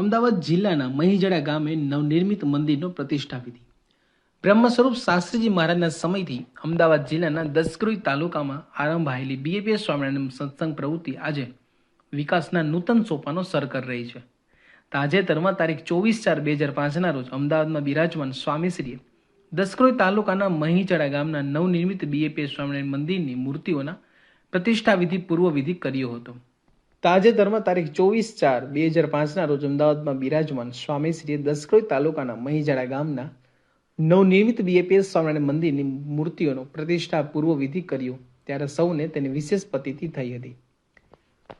અમદાવાદ જિલ્લાના મહીજડા ગામે નવનિર્મિત મંદિરનો પ્રતિષ્ઠા વિધિ બ્રહ્મ સ્વરૂપ શાસ્ત્રીજી મહારાજના સમયથી અમદાવાદ જિલ્લાના દસક્રોઈ તાલુકામાં આરંભાયેલી બીએપીએસ સ્વામિનારાયણ સત્સંગ પ્રવૃત્તિ આજે વિકાસના નૂતન સોપાનો સર રહી છે. તાજેતરમાં તારીખ ચોવીસ ચાર બે હજાર પાંચના રોજ અમદાવાદમાં બિરાજમાન સ્વામીશ્રીએ દસક્રોઈ તાલુકાના મહીચડા ગામના નવનિર્મિત બીએપીએસ સ્વામિનારાયણ મંદિરની મૂર્તિઓના પ્રતિષ્ઠા વિધિ પૂર્વ કર્યો હતો. તાજેતરમાં તારીખ ચોવીસ ચાર બે હજાર પાંચના રોજ અમદાવાદમાં બિરાજમાન સ્વામીશ્રીએ દસક્રોઈ તાલુકાના મહીજાડા ગામના નવનિર્મિત બીએપીએસ સ્વામિનારાયણ મંદિરની મૂર્તિઓનો પ્રતિષ્ઠા પૂર્વ વિધિ કર્યો. ત્યારે સૌને તેની વિશેષ પતિથી થઈ હતી.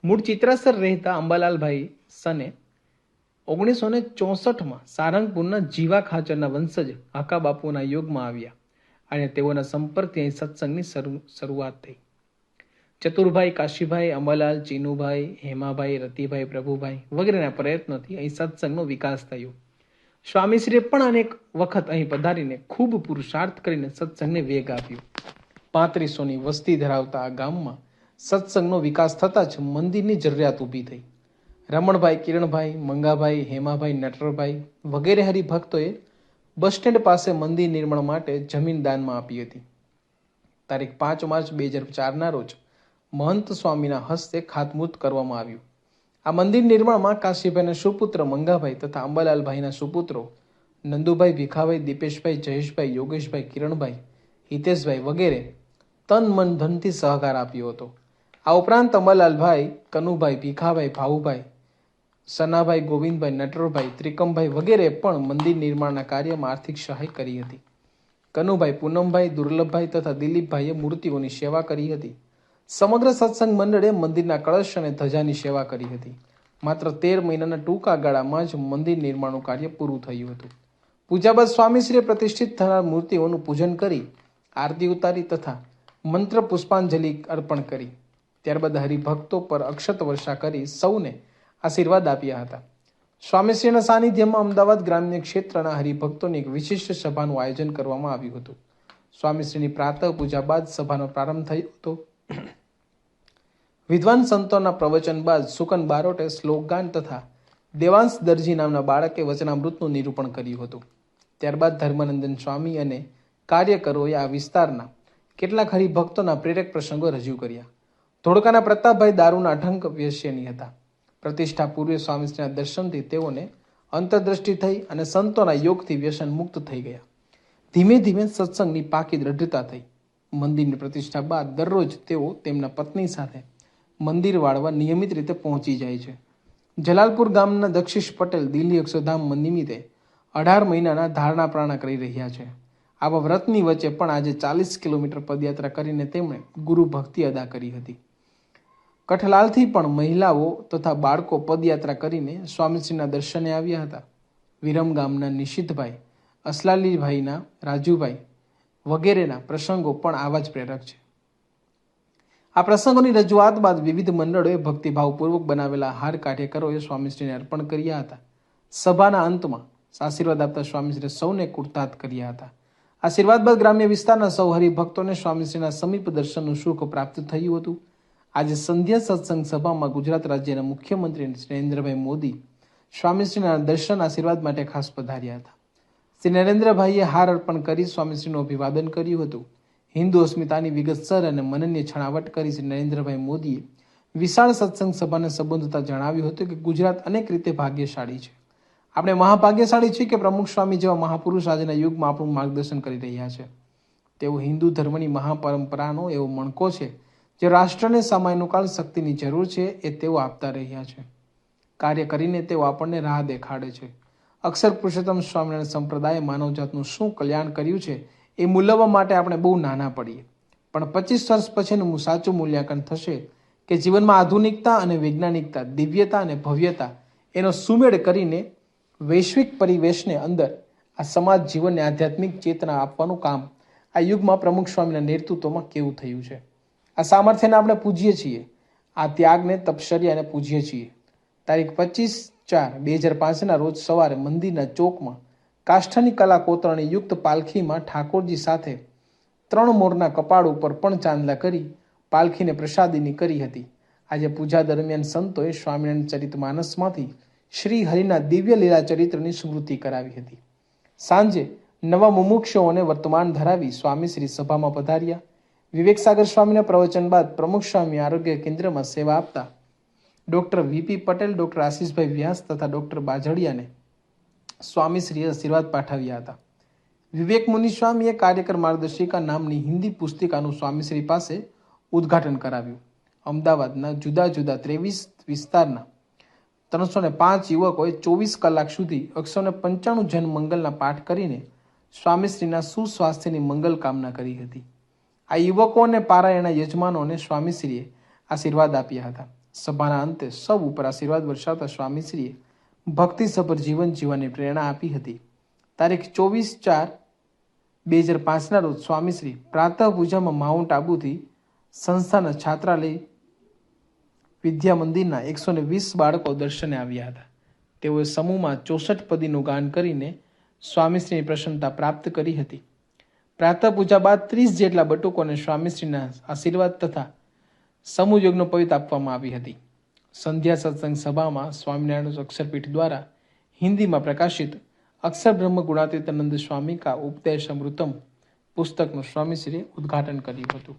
મૂળ ચિત્રાસર રહેતા અંબાલાલભાઈ સને ઓગણીસો ને ચોસઠમાં સારંગપુરના જીવા ખાચરના વંશજ હાકા બાપુના યોગમાં આવ્યા અને તેઓના સંપર્કથી અહીં સત્સંગની શરૂ- શરૂઆત થઈ. ચતુરભાઈ, કાશીભાઈ અમલાલ ચીનુભાઈ, હેમાભાઈ, રતિભાઈ, પ્રભુભાઈ વગેરેના પ્રયત્નોથી અહીં સત્સંગનો વિકાસ થયો. સ્વામીશ્રીએ પણ અનેક વખત અહીં પધારીને ખૂબ પુરુષાર્થ કરીને સત્સંગને વેગ આપ્યો. પાંત્રીસોની વસ્તી ધરાવતા આ ગામમાં સત્સંગનો વિકાસ થતાં જ મંદિરની જરૂરિયાત ઊભી થઈ. રમણભાઈ, કિરણભાઈ, મંગાભાઈ, હેમાભાઈ નટરભાઈ વગેરે હરિભક્તોએ બસ સ્ટેન્ડ પાસે મંદિર નિર્માણ માટે જમીન દાનમાં આપી હતી. તારીખ પાંચ માર્ચ બે હજાર ચારના રોજ મહંત સ્વામીના હસ્તે ખાતમુહૂર્ત કરવામાં આવ્યું. આ મંદિર નિર્માણમાં કાશીભાઈના સુપુત્ર મંગાભાઈ તથા અંબાલાલભાઈના સુપુત્રો નંદુભાઈ ભીખાભાઈ, દીપેશભાઈ, જયેશભાઈ, યોગેશભાઈ, કિરણભાઈ, હિતેશભાઈ વગેરે તન મન ધનથી સહકાર આપ્યો હતો. આ ઉપરાંત અંબાલાલભાઈ, કનુભાઈ ભીખાભાઈ ભાવુભાઈ સનાભાઈ ગોવિંદભાઈ નટરભાઈ ત્રિકમભાઈ વગેરે પણ મંદિર નિર્માણના કાર્યમાં આર્થિક સહાય કરી હતી. કનુભાઈ પૂનમભાઈ, દુર્લભભાઈ તથા દિલીપભાઈએ મૂર્તિઓની સેવા કરી હતી. સમગ્ર સત્સંગ મંડળે મંદિરના કળશ અને ધજાની સેવા કરી હતી. માત્ર તેર મહિનાના ટૂંકા ગાળામાં જ મંદિર નિર્માણનું કાર્ય પૂરું થયું હતું. પૂજા બાદ સ્વામીશ્રીએ પ્રતિષ્ઠિત થનાર મૂર્તિઓનું પૂજન કરી આરતી ઉતારી તથા મંત્ર પુષ્પાંજલિ અર્પણ કરી. ત્યારબાદ હરિભક્તો પર અક્ષત વર્ષા કરી સૌને આશીર્વાદ આપ્યા હતા. સ્વામીશ્રીના સાનિધ્યમાં અમદાવાદ ગ્રામ્ય ક્ષેત્રના હરિભક્તોની એક વિશિષ્ટ સભાનું આયોજન કરવામાં આવ્યું હતું. સ્વામીશ્રીની પ્રાતઃ પૂજા બાદ સભાનો પ્રારંભ થયો હતો. વિદ્વાન સંતોના પ્રવચન બાદ સુકન બારોટે શ્લોકગાન તથા દેવાંશ દરજી નામના બાળકે વચનામૃતનું નિરૂપણ કર્યું હતું. ત્યારબાદ ધર્માનંદન સ્વામી અને કાર્યકરોએ આ વિસ્તારના કેટલાક હરિભક્તોના પ્રેરક પ્રસંગો રજૂ કર્યા. ધોળકાના પ્રતાપભાઈ દારૂના અઠંક વ્યસ્યની હતા. પ્રતિષ્ઠા પૂર્વે સ્વામીશ્રીના દર્શનથી તેઓને અંતર્દ્રષ્ટિ થઈ અને સંતોના યોગથી વ્યસન મુક્ત થઈ ગયા. ધીમે ધીમે સત્સંગની પાકી દ્રઢતા થઈ. મંદિરની પ્રતિષ્ઠા બાદ દરરોજ તેઓ તેમના પત્ની સાથે મંદિર વાળવા નિયમિત રીતે પહોંચી જાય છે. જલાલપુર ગામના દક્ષિશ પટેલ દિલ્હી અક્ષરધામ નિમિત્તે અઢાર મહિનાના ધારણા પ્રાણા કરી રહ્યા છે. આવા વ્રતની વચ્ચે પણ આજે ચાલીસ કિલોમીટર પદયાત્રા કરીને તેમણે ગુરુ ભક્તિ અદા કરી હતી. કઠલાલથી પણ મહિલાઓ તથા બાળકો પદયાત્રા કરીને સ્વામીશ્રીના દર્શને આવ્યા હતા. વિરમ ગામના નિશિતભાઈ, અસલાલીભાઈના રાજુભાઈ વગેરેના પ્રસંગો પણ આવા જ પ્રેરક છે. આ પ્રસંગોની રજૂઆત બાદ વિવિધ મંડળોએ ભક્તિભાવપૂર્વક બનાવેલા હાર કાર્યકરોએ સ્વામીશ્રીને અર્પણ કર્યા હતા. સભાના અંતમાં આશીર્વાદ આપતા સ્વામીશ્રીએ સૌને કુર્તાત કર્યા હતા. આશીર્વાદ બાદ ગ્રામ્ય વિસ્તારના સૌ હરિભક્તોને સ્વામીશ્રીના સમીપ દર્શનનું સુખ પ્રાપ્ત થયું હતું. આજે સંધ્યા સત્સંગ સભામાં ગુજરાત રાજ્યના મુખ્યમંત્રી શ્રી નરેન્દ્રભાઈ મોદી સ્વામીશ્રીના દર્શન આશીર્વાદ માટે ખાસ પધાર્યા હતા. શ્રી નરેન્દ્રભાઈએ હાર અર્પણ કરી સ્વામીશ્રીનું અભિવાદન કર્યું હતું. હિન્દુ અસ્મિતાની વિગતસર અને મનનીય છણાવટ કરી શ્રી નરેન્દ્રભાઈ મોદીએ વિશાળ સત્સંગ સભાને સંબોધતા જણાવ્યું હતું કે ગુજરાત અનેક રીતે ભાગ્યશાળી છે. આપણે મહાભાગ્યશાળી છીએ કે પ્રમુખ સ્વામી જેવા મહાપુરુષ આજના યુગમાં આપણું માર્ગદર્શન કરી રહ્યા છે. તેઓ હિન્દુ ધર્મની મહાપરંપરાનો એવો મણકો છે, જે રાષ્ટ્રને સમયનુકાળ શક્તિની જરૂર છે એ તેઓ આપતા રહ્યા છે. કાર્ય કરીને તેઓ આપણને રાહ દેખાડે છે. અક્ષર પુરુષોત્તમ સ્વામિનારાયણ સંપ્રદાયે માનવજાતનું શું કલ્યાણ કર્યું છે એ મૂલવવા માટે આપણે બહુ નાના પડીએ. પણ પચીસ વર્ષ પછીનું સાચું મૂલ્યાંકન થશે કે જીવનમાં આધુનિકતા અને વૈજ્ઞાનિકતા, દિવ્યતા અને ભવ્યતા એનો સુમેળ કરીને વૈશ્વિક પરિવેશને અંદર આ સમાજ જીવનને આધ્યાત્મિક ચેતના આપવાનું કામ આ યુગમાં પ્રમુખ સ્વામીના નેતૃત્વમાં કેવું થયું છે. આ સામર્થ્યને આપણે પૂજીએ છીએ. આ ત્યાગને તપશ્ચર્યાને પૂજીએ છીએ. તારીખ પચીસ ચાર બે હજાર પાંચના રોજ સવારે મંદિરના ચોકમાં કાષ્ઠની કલા કોતરણી યુક્ત પાલખીમાં ઠાકોરજી સાથે ત્રણ મોરના કપાળ ઉપર પણ ચાંદલા કરી પાલખીને પ્રસાદીની કરી હતી. આજે પૂજા દરમિયાન સંતોએ સ્વામિનારાયણ ચરિત માનસમાંથી શ્રી હરિના દિવ્ય લીલા ચરિત્રની સ્મૃતિ કરાવી હતી. સાંજે નવા મુમુક્ષોને વર્તમાન ધરાવી સ્વામી શ્રી સભામાં પધાર્યા. વિવેક સાગર સ્વામીના પ્રવચન બાદ પ્રમુખ સ્વામી આરોગ્ય કેન્દ્રમાં સેવા આપતા doctor VP Patel, doctor Ashishbhai Vyas તથા ડોક્ટર બાજડિયાને સ્વામીશ્રીએ આશીર્વાદ પાઠવ્યા હતા. વિવેક મુનિ સ્વામીએ કાર્યકર માર્ગદર્શિકા નામની હિન્દી પુસ્તિકાનું સ્વામીશ્રી પાસે ઉદ્ઘાટન કરાવ્યું. અમદાવાદના જુદા જુદા ત્રેવીસ વિસ્તારના ત્રણસો ને પાંચ યુવકોએ ચોવીસ કલાક સુધી એકસો ને પંચાણું જન મંગલના પાઠ કરીને સ્વામીશ્રીના સુસ્વાસ્થ્યની મંગલ કામના કરી હતી. આ યુવકો અને પારાયણના યજમાનોને સ્વામીશ્રીએ આશીર્વાદ આપ્યા હતા. સભાના અંતે સૌ ઉપર આશીર્વાદ વર્ષાવતા સ્વામીશ્રીએ ભક્તિસભર જીવન જીવવાની પ્રેરણા આપી હતી. તારીખ ચોવીસ ચાર બે હજાર પાંચના રોજ સ્વામીશ્રી પ્રાતઃ પૂજામાં માઉન્ટ આબુથી સંસ્થાના છાત્રાલય વિદ્યા મંદિરના એકસો ને વીસ બાળકો દર્શને આવ્યા હતા. તેઓએ સમૂહમાં ચોસઠ પદીનું ગાન કરીને સ્વામીશ્રીની પ્રસન્નતા પ્રાપ્ત કરી હતી. પ્રાતઃ પૂજા બાદ ત્રીસ જેટલા બટુકોને સ્વામીશ્રીના આશીર્વાદ તથા સમૂહ યોગનો પવિત્ર આપવામાં આવી હતી. સંધ્યા સત્સંગ સભામાં સ્વામિનારાયણ અક્ષરપીઠ દ્વારા હિન્દીમાં પ્રકાશિત અક્ષર બ્રહ્મ ગુણાતીતાનંદ સ્વામી કા ઉપદેશ અમૃતમ પુસ્તકનું સ્વામીશ્રીએ ઉદ્ઘાટન કર્યું હતું.